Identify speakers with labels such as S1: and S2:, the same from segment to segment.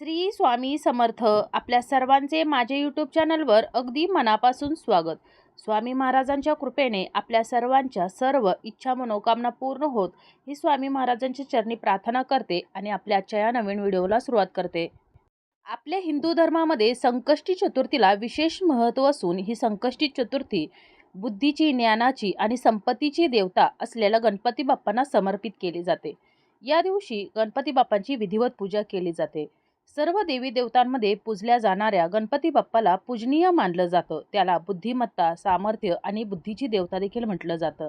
S1: श्री स्वामी समर्थ आपल्या सर्वांचे माझे यूट्यूब चॅनलवर अगदी मनापासून स्वागत. स्वामी महाराजांच्या कृपेने आपल्या सर्वांच्या सर्व इच्छा मनोकामना पूर्ण होत ही स्वामी महाराजांच्या चरणी प्रार्थना करते आणि आपल्या आजच्या या नवीन व्हिडिओला सुरुवात करते. आपल्या हिंदू धर्मामध्ये संकष्टी चतुर्थीला विशेष महत्त्व असून ही संकष्टी चतुर्थी बुद्धीची ज्ञानाची आणि संपत्तीची देवता असलेल्या गणपती बाप्पांना समर्पित केली जाते. या दिवशी गणपती बाप्पांची विधिवत पूजा केली जाते. सर्व देवी देवतांमध्ये पूजल्या जाणाऱ्या गणपती बाप्पाला पूजनीय मानलं जातं. त्याला बुद्धिमत्ता सामर्थ्य आणि बुद्धीची देवता देखील म्हटलं जातं.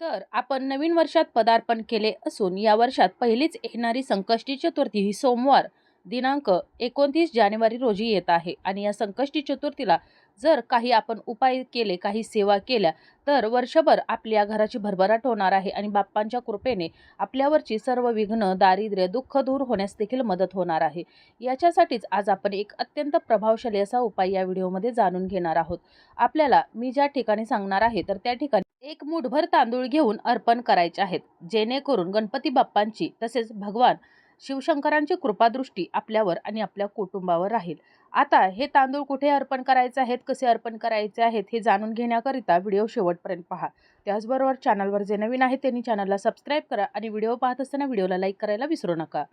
S1: तर आपण नवीन वर्षात पदार्पण केले असून या वर्षात पहिलीच येणारी संकष्टी चतुर्थी ही सोमवार दिनांक एकोणतीस जानेवारी रोजी येत आहे. आणि या संकष्टी चतुर्थीला जर काही आपण उपाय केले काही सेवा केल्या तर वर्षभर आपल्या घराची भरभराट होणार आहे आणि बाप्पांच्या कृपेने आपल्यावरची सर्व विघ्न दारिद्र्य दुःख दूर होण्यास देखील मदत होणार आहे. याच्यासाठीच आज आपण एक अत्यंत प्रभावशाली असा उपाय या व्हिडिओमध्ये जाणून घेणार आहोत. आपल्याला मी ज्या ठिकाणी सांगणार आहे तर त्या ठिकाणी एक मुठभर तांदूळ घेऊन अर्पण करायचे आहेत जेणेकरून गणपती बाप्पांची तसेच भगवान शिवशंकरांची कृपादृष्टी आपल्यावर आणि आपल्या कुटुंबावर राहील. आता हे तांदूळ कुठे अर्पण करायचे आहेत कसे अर्पण करायचे आहेत हे जाणून घेण्याकरिता व्हिडिओ शेवटपर्यंत पहा. त्याचबरोबर चॅनलवर जे नवीन आहे त्यांनी चॅनलला सबस्क्राईब करा आणि व्हिडिओ पाहत असताना व्हिडिओला लाईक करायला विसरू नका.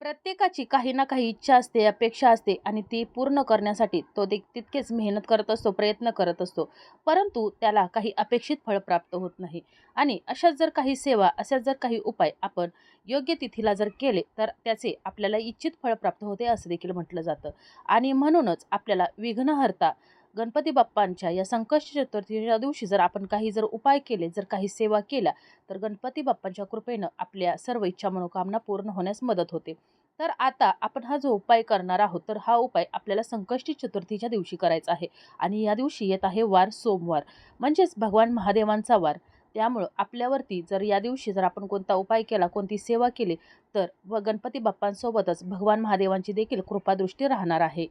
S1: प्रत्येकाची काही ना काही इच्छा असते अपेक्षा असते आणि ती पूर्ण करण्यासाठी तो देख तितकेच मेहनत करत असतो प्रयत्न करत असतो. परंतु त्याला काही अपेक्षित फळ प्राप्त होत नाही. आणि अशाच जर काही सेवा अशाच जर काही उपाय आपण योग्य तिथीला जर केले तर त्याचे आपल्याला इच्छित फळ प्राप्त होते असं देखील म्हटलं जातं. आणि म्हणूनच आपल्याला विघ्नहर्ता गणपती बाप्पांच्या या संकष्ट चतुर्थीच्या दिवशी जर आपण काही जर उपाय केले जर काही सेवा केल्या तर गणपती बाप्पांच्या कृपेनं आपल्या सर्व इच्छा मनोकामना पूर्ण होण्यास मदत होते. तर आता आपण हा जो उपाय करणार आहोत तर हा उपाय आपल्याला संकष्टी चतुर्थीच्या दिवशी करायचा आहे. आणि या दिवशी येत आहे वार सोमवार. म्हणजेच भगवान महादेवांचा वार. त्यामुळं आपल्यावरती जर या दिवशी जर आपण कोणता उपाय केला कोणती सेवा केली तर व गणपती बाप्पांसोबतच भगवान महादेवांची देखील कृपादृष्टी राहणार आहे.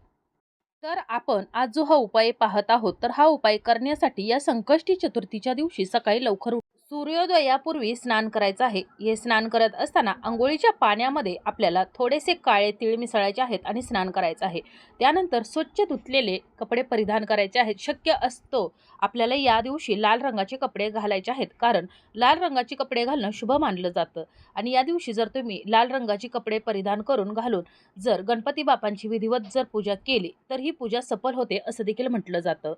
S1: तर आपण आज जो हा उपाय पाहत आहोत तर हा उपाय करण्यासाठी या संकष्टी चतुर्थीच्या दिवशी सकाळी लवकर उठ- सूर्योदयापूर्वी स्नान करायचं आहे. हे स्नान करत असताना आंघोळीच्या पाण्यामध्ये आपल्याला थोडेसे काळे तीळ मिसळायचे आहेत आणि स्नान करायचं आहे. त्यानंतर स्वच्छ धुतलेले कपडे परिधान करायचे आहेत. शक्य असतो आपल्याला या दिवशी लाल रंगाचे कपडे घालायचे आहेत. कारण लाल रंगाचे कपडे घालणं शुभ मानलं जातं. आणि या दिवशी जर तुम्ही लाल रंगाचे कपडे परिधान करून घालून जर गणपती बापांची विधिवत जर पूजा केली तर ही पूजा सफल होते असं देखील म्हटलं जातं.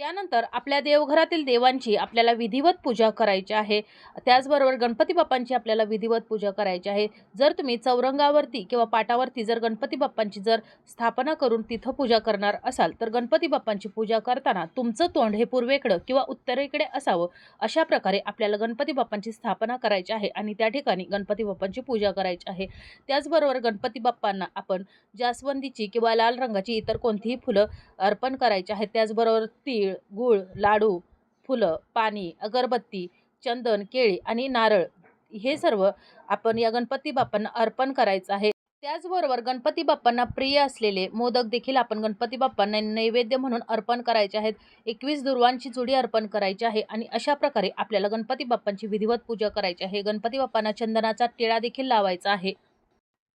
S1: त्यानंतर आपल्या देवघरातील देवांची आपल्याला विधिवत पूजा करायची आहे. त्याचबरोबर गणपती बाप्पांची आपल्याला विधिवत पूजा करायची आहे. जर तुम्ही चौरंगावरती किंवा पाटावरती जर गणपती बाप्पांची जर स्थापना करून तिथं पूजा करणार असाल तर गणपती बाप्पांची पूजा करताना तुमचं तोंड हे पूर्वेकडं किंवा उत्तरेकडे असावं अशा प्रकारे आपल्याला गणपती बाप्पांची स्थापना करायची आहे आणि त्या ठिकाणी गणपती बाप्पांची पूजा करायची आहे. त्याचबरोबर गणपती बाप्पांना आपण जास्वंदीची किंवा लाल रंगाची इतर कोणतीही फुलं अर्पण करायची आहेत त्याचबरोबर तीळ गूळ लाडू फुलं पाणी अगरबत्ती चंदन केळी आणि नारळ हे सर्व आपण या गणपती बाप्पांना अर्पण करायचं आहे. त्याचबरोबर गणपती बाप्पांना प्रिय असलेले मोदक देखील आपण गणपती बाप्पांना नैवेद्य म्हणून अर्पण करायचे आहेत. एकवीस दुर्वांची जुडी अर्पण करायची आहे आणि अशा प्रकारे आपल्याला गणपती बाप्पांची विधिवत पूजा करायची आहे. गणपती बाप्पांना चंदनाचा टिळा देखील लावायचा आहे.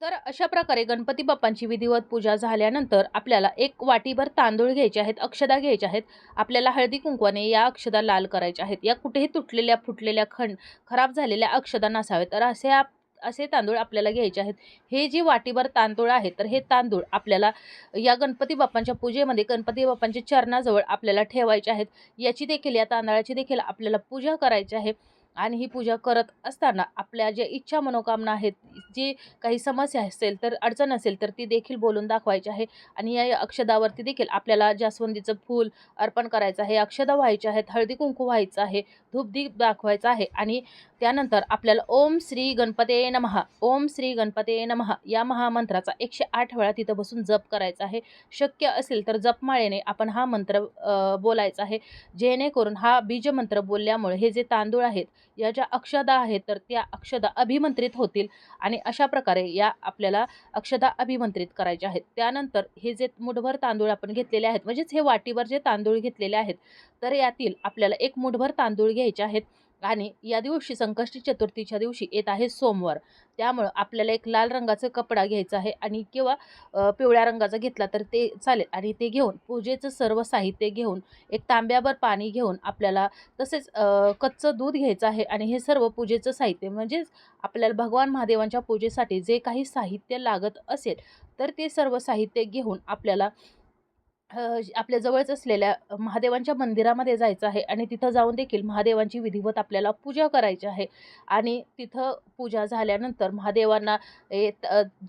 S1: तर अशा प्रकारे गणपती बाप्पांची विधिवत पूजा झाल्यानंतर आपल्याला एक वाटीभर तांदूळ घ्यायचे आहेत अक्षदा घ्यायच्या आहेत आपल्याला हळदी कुंकवाने या अक्षदा लाल करायच्या आहेत. या कुठेही तुटलेल्या फुटलेल्या खंड खराब झालेल्या अक्षदा नसाव्यात. तर असे आप असे तांदूळ आपल्याला घ्यायचे आहेत. हे जी वाटीभर तांदूळ आहे तर हे तांदूळ आपल्याला या गणपती बाप्पांच्या पूजेमध्ये गणपती बाप्पांच्या चरणाजवळ आपल्याला ठेवायचे आहेत. याची देखील या तांदळाची देखील आपल्याला पूजा करायची आहे. आणि ही पूजा करत असताना आपल्या ज्या इच्छा मनोकामना आहेत जी काही समस्या असेल तर अडचण असेल तर ती देखील बोलून दाखवायची आहे. आणि या अक्षदावरती देखील आपल्याला जास्वंदीचं फूल अर्पण करायचं आहे अक्षदा व्हायचे आहेत हळदी कुंकू व्हायचं आहे धूपदीप दाखवायचा आहे. आणि त्यानंतर आपल्याला ओम श्री गणपते नमहा ओम श्री गणपते नमहा या महामंत्राचा एकशे आठ वेळा तिथं बसून जप करायचा आहे. शक्य असेल तर जपमाळेने आपण हा मंत्र बोलायचा आहे. जेणेकरून हा बीजमंत्र बोलल्यामुळे हे जे तांदूळ आहेत या ज्या अक्षदा आहेत तर त्या अक्षदा अभिमंत्रित होतील आणि अशा प्रकारे या आपल्याला अक्षदा अभिमंत्रित करायच्या आहेत. त्यानंतर हे जे मुठभर तांदूळ आपण घेतलेले आहेत म्हणजेच हे वाटीवर जे तांदूळ घेतलेले आहेत तर यातील आपल्याला एक मुठभर तांदूळ घ्यायचे आहेत. आणि या दिवशी संकष्टी चतुर्थीच्या दिवशी येत आहे सोमवार. त्यामुळं आपल्याला एक लाल रंगाचा कपडा घ्यायचा आहे आणि किंवा पिवळ्या रंगाचा घेतला तर ते चालेल. आणि ते घेऊन पूजेचं सर्व साहित्य घेऊन एक तांब्याभर पाणी घेऊन आपल्याला तसेच कच्चं दूध घ्यायचं आहे आणि हे सर्व पूजेचं साहित्य. म्हणजेच आपल्याला भगवान महादेवांच्या पूजेसाठी जे काही साहित्य लागत असेल तर ते सर्व साहित्य घेऊन आपल्याला आपल्या जवळच असलेल्या महादेवांच्या मंदिरामध्ये जायचं आहे आणि तिथं जाऊन देखील महादेवांची विधिवत आपल्याला पूजा करायची आहे. आणि तिथं पूजा झाल्यानंतर महादेवांना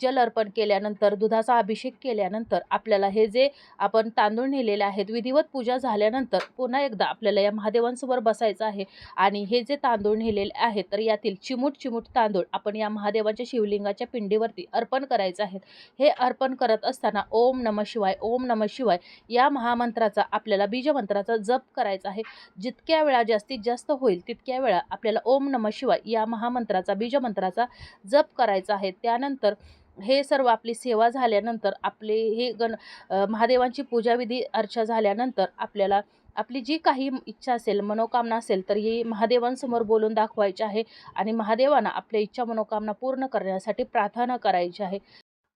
S1: जल अर्पण केल्यानंतर दुधाचा अभिषेक केल्यानंतर आपल्याला हे जे आपण तांदूळ नेलेले आहेत विधिवत पूजा झाल्यानंतर पुन्हा एकदा आपल्याला या महादेवांसमोर बसायचं आहे. आणि हे जे तांदूळ नेलेले आहेत तर यातील चिमूट चिमूट तांदूळ आपण या महादेवाच्या शिवलिंगाच्या पिंडीवरती अर्पण करायचं आहेत हे अर्पण करत असताना ओम नम शिवाय ओम नम शिवाय या महामंत्राचा आपल्याला बीजमंत्राचा जप करायचा आहे. जितक्या वेळा जास्तीत जास्त होईल तितक्या वेळा आपल्याला ओम नम शिवाय या महामंत्राचा बीजमंत्राचा जप करायचा आहे. त्यानंतर हे सर्व आपली सेवा झाल्यानंतर आपले हे गण महादेवांची पूजाविधी अर्चा झाल्यानंतर आपल्याला आपली जी काही इच्छा असेल मनोकामना असेल तर ही महादेवांसमोर बोलून दाखवायची आहे. आणि महादेवांना आपल्या इच्छा मनोकामना पूर्ण करण्यासाठी प्रार्थना करायची आहे.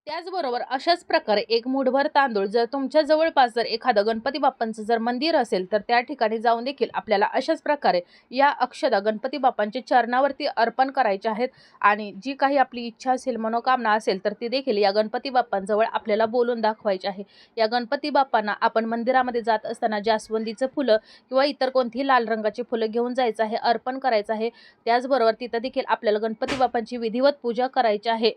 S1: त्याचबरोबर अशाच प्रकारे एक मूठभर तांदूळ जर तुमच्या जवळपास जर एखादं गणपती बाप्पांचं जर मंदिर असेल तर त्या ठिकाणी जाऊन देखील आपल्याला अशाच प्रकारे या अक्षदा गणपती बाप्पांच्या चरणावरती अर्पण करायचे आहेत. आणि जी काही आपली इच्छा असेल मनोकामना असेल तर ती देखील या गणपती बाप्पांजवळ आपल्याला बोलून दाखवायची आहे. या गणपती बाप्पांना आपण मंदिरामध्ये जात असताना जास्वंदीचं फुलं किंवा इतर कोणतीही लाल रंगाची फुलं घेऊन जायचं आहे अर्पण करायचं आहे. त्याचबरोबर तिथं देखील आपल्याला गणपती बाप्पांची विधिवत पूजा करायची आहे.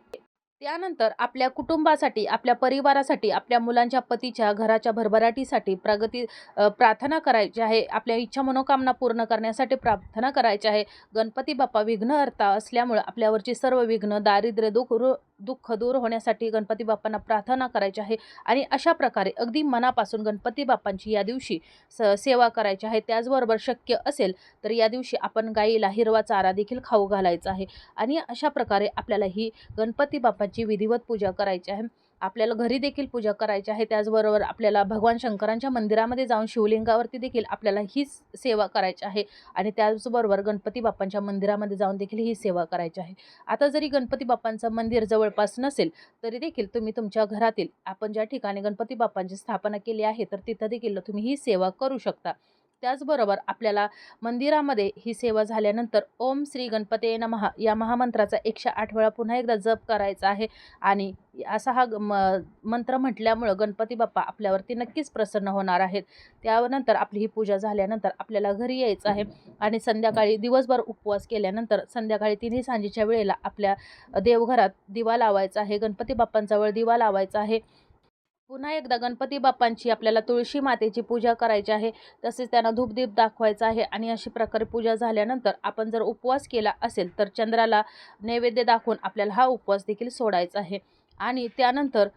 S1: त्यानंतर आपल्या कुटुंबासाठी आपल्या परिवारासाठी आपल्या मुलांच्या पतीच्या घराच्या भरभराटीसाठी प्रगती प्रार्थना करायची आहे. आपल्या इच्छा मनोकामना पूर्ण करण्यासाठी प्रार्थना करायची आहे. गणपती बाप्पा विघ्नहर्ता असल्यामुळं आपल्यावरची सर्व विघ्न दारिद्र्य दुःख रु- दुःख दूर होण्यासाठी गणपती बाप्पांना प्रार्थना करायची आहे. आणि अशा प्रकारे अगदी मनापासून गणपती बाप्पांची या दिवशी स सेवा करायची आहे. त्याचबरोबर शक्य असेल तर या दिवशी आपण गाईला हिरवा चारा देखील खाऊ घालायचा आहे. आणि अशा प्रकारे आपल्याला ही गणपती बाप्पाची विधिवत पूजा करायची आहे. आपल्याला घरी देखील पूजा करायची आहे. त्याचबरोबर आपल्याला भगवान शंकरांच्या मंदिरामध्ये जाऊन शिवलिंगावरती देखील आपल्याला ही सेवा करायची आहे. आणि त्याचबरोबर गणपती बाप्पांच्या मंदिरामध्ये जाऊन देखील ही सेवा करायची आहे. आता जरी गणपती बाप्पांचं मंदिर जवळपास नसेल तरी देखील तुम्ही तुमच्या घरातील आपण ज्या ठिकाणी गणपती बाप्पांची स्थापना केली आहे तर तिथं देखील तुम्ही ही सेवा करू शकता. त्याचबरोबर आपल्याला मंदिरामध्ये ही सेवा झाल्यानंतर ओम श्री गणपते नमः या महामंत्राचा एकशे आठ वेळा पुन्हा एकदा जप करायचा आहे. आणि असा हा ग- म मंत्र म्हटल्यामुळं गणपती बाप्पा आपल्यावरती नक्कीच प्रसन्न होणार आहेत. त्यानंतर आपली ही पूजा झाल्यानंतर आपल्याला घरी यायचं आहे. आणि संध्याकाळी दिवसभर उपवास केल्यानंतर संध्याकाळी तिन्ही सांजेच्या वेळेला आपल्या देवघरात दिवा लावायचा आहे. गणपती बाप्पांजवळ दिवा लावायचा आहे. पुन्हा एकदा गणपती बाप्पांची आपल्याला तुळशी मातेची पूजा करायची आहे तसेच त्यांना धूपदीप दाखवायचा आहे आणि अशी प्रकारे पूजा झाल्यानंतर आपण जर उपवास केला असेल तर चंद्राला नैवेद्य दाखवून आपल्याला हा उपवास देखील सोडायचा आहे. आणि त्यानंतर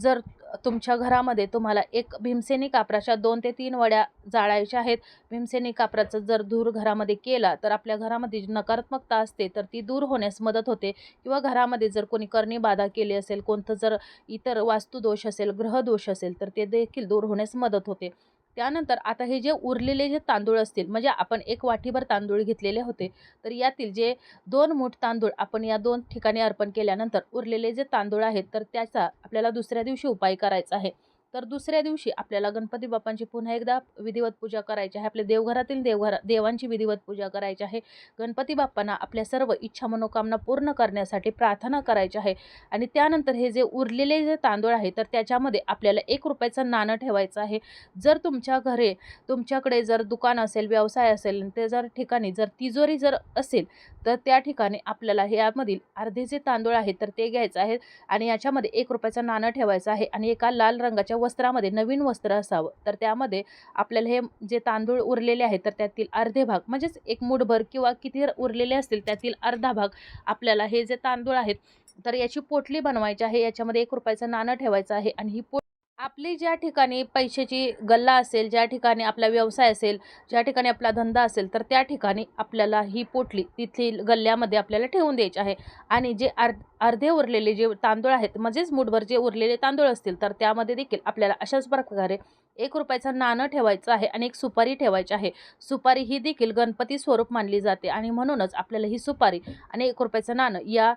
S1: जर तुमच्या घरामध्ये तुम्हाला एक भीमसेनी कापराच्या दोन ते तीन वड्या जाळायच्या आहेत. भीमसेनी कापराचा जर धूर घरामध्ये केला तर आपल्या घरामध्ये जी नकारात्मकता असते तर ती दूर होण्यास मदत होते. किंवा घरामध्ये जर कोणी करणी बाधा केली असेल कोणतं जर इतर वास्तुदोष असेल ग्रहदोष असेल तर ते देखील दूर होण्यास मदत होते. त्यानंतर आता हे जे उरलेले जे तांदूळ असतील म्हणजे आपण एक वाटीभर तांदूळ घेतलेले होते तर यातील जे दोन मूठ तांदूळ आपण या दोन ठिकाणी अर्पण केल्यानंतर उरलेले जे तांदूळ आहेत तर त्याचा आपल्याला दुसऱ्या दिवशी उपाय करायचा आहे. तर दुसऱ्या दिवशी आपल्याला गणपती बाप्पांची पुन्हा एकदा विधिवत पूजा करायची आहे. आपल्या देवघरातील देवघरा देवांची विधिवत पूजा करायची आहे. गणपती बाप्पांना आपल्या सर्व इच्छा मनोकामना पूर्ण करण्यासाठी प्रार्थना करायची आहे. आणि त्यानंतर हे जे उरलेले जे तांदूळ आहे तर त्याच्यामध्ये आपल्याला एक रुपयाचं नाणं ठेवायचं आहे. जर तुमच्या घरे तुमच्याकडे जर दुकान असेल व्यवसाय असेल ते जर ठिकाणी जर तिजोरी जर असेल तर त्या ठिकाणी आपल्याला हे यामधील अर्धे जे तांदूळ आहेत तर ते घ्यायचं आहे आणि याच्यामध्ये एक रुपयाचं नाणं ठेवायचं आहे. आणि एका लाल रंगाच्या वस्त्रामध्ये नवीन वस्त्र असावं तर त्यामध्ये आपल्याला हे जे तांदूळ उरलेले आहेत तर त्यातील अर्धे भाग म्हणजेच एक मुठभर किंवा किती उरलेले असतील त्यातील अर्धा भाग आपल्याला हे जे तांदूळ आहेत तर याची पोटली बनवायची आहे याच्यामध्ये एक रुपयाचं नाणं ठेवायचं आहे आणि ही पोट आपली ज्या ठिकाणी पैशाची गल्ला असेल ज्या ठिकाणी आपला व्यवसाय असेल ज्या ठिकाणी आपला धंदा असेल तर त्या ठिकाणी आपल्याला ही पोटली तिथील गल्ल्यामध्ये आपल्याला ठेवून द्यायची आहे. आणि जे अर्ध अर्धे उरलेले जे तांदूळ आहेत म्हणजेच मुठभर जे उरलेले तांदूळ असतील तर त्यामध्ये देखील आपल्याला अशाच प्रकारे एक रुपयाचं नाणं ठेवायचं आहे आणि एक सुपारी ठेवायची आहे. सुपारी ही देखील गणपती स्वरूप मानली जाते आणि म्हणूनच आपल्याला ही सुपारी आणि एक रुपयाचं नाणं या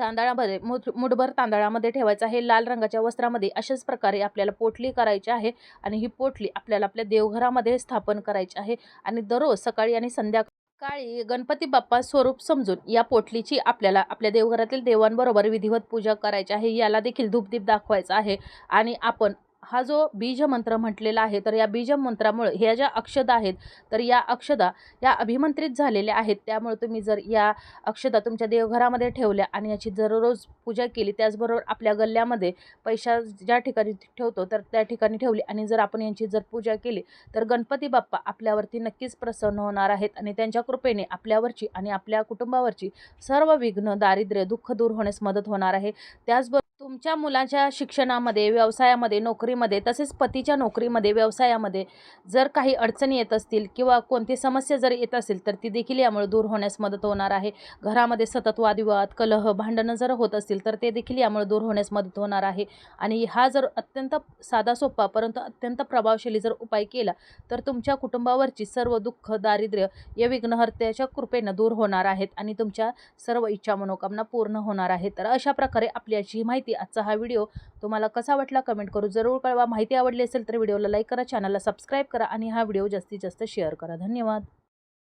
S1: तांदळामध्ये मुठ मुठभर तांदळामध्ये ठेवायचं आहे. लाल रंगाच्या वस्त्रामध्ये अशाच प्रकारे आपल्याला पोटली करायची आहे आणि ही पोटली आपल्याला आपल्या देवघरामध्ये स्थापन करायची आहे. आणि दररोज सकाळी आणि संध्याकाळी गणपती बाप्पा स्वरूप समजून या पोटलीची आपल्याला आपल्या देवघरातील देवांबरोबर विधिवत पूजा करायची आहे. याला देखील धूपदीप दाखवायचा आहे. आणि आपण हा जो बीज मंत्र म्हटलेला आहे तर या बीज मंत्रामुळे ह्या ज्या अक्षदा आहेत तर या अक्षदा या अभिमंत्रित झालेल्या आहेत. त्यामुळे तुम्ही जर या अक्षदा तुमच्या देवघरामध्ये ठेवल्या आणि याची दररोज पूजा केली त्याचबरोबर आपल्या गल्ल्यामध्ये पैशा ज्या ठिकाणी ठेवतो तर त्या ठिकाणी ठेवली आणि जर आपण यांची जर पूजा केली तर गणपती बाप्पा आपल्यावरती नक्कीच प्रसन्न होणार आहेत आणि त्यांच्या कृपेने आपल्यावरची आणि आपल्या कुटुंबावरची सर्व विघ्न दारिद्र्य दुःख दूर होण्यास मदत होणार आहे. त्याचबरोबर तुमच्या मुलाच्या शिक्षणामध्ये व्यवसायामध्ये नोकरीमध्ये तसेच पतीच्या नोकरीमध्ये व्यवसायामध्ये जर काही अडचणी येत असतील किंवा कोणती समस्या जर येत असेल तर ती देखील यामुळे दूर होण्यास मदत होणार आहे. घरामध्ये सतत वादविवाद कलह भांडणं जर होत असतील तर ते देखील यामुळे दूर होण्यास मदत होणार आहे. आणि हा जर अत्यंत साधा सोपा परंतु अत्यंत प्रभावशाली जर उपाय केला तर तुमच्या कुटुंबावरची सर्व दुःख दारिद्र्य या विघ्नहर्त्याच्या कृपेनं दूर होणार आहेत आणि तुमच्या सर्व इच्छा मनोकामना पूर्ण होणार आहेत. तर अशा प्रकारे आपल्याची माहिती आजचा हा व्हिडिओ. तुम्हाला कसा वाटला कमेंट करू जरूर कळवा. माहिती आवडली असेल तर व्हिडिओला लाईक करा चॅनलला सबस्क्राईब करा आणि हा व्हिडिओ जास्तीत जास्त शेअर करा. धन्यवाद.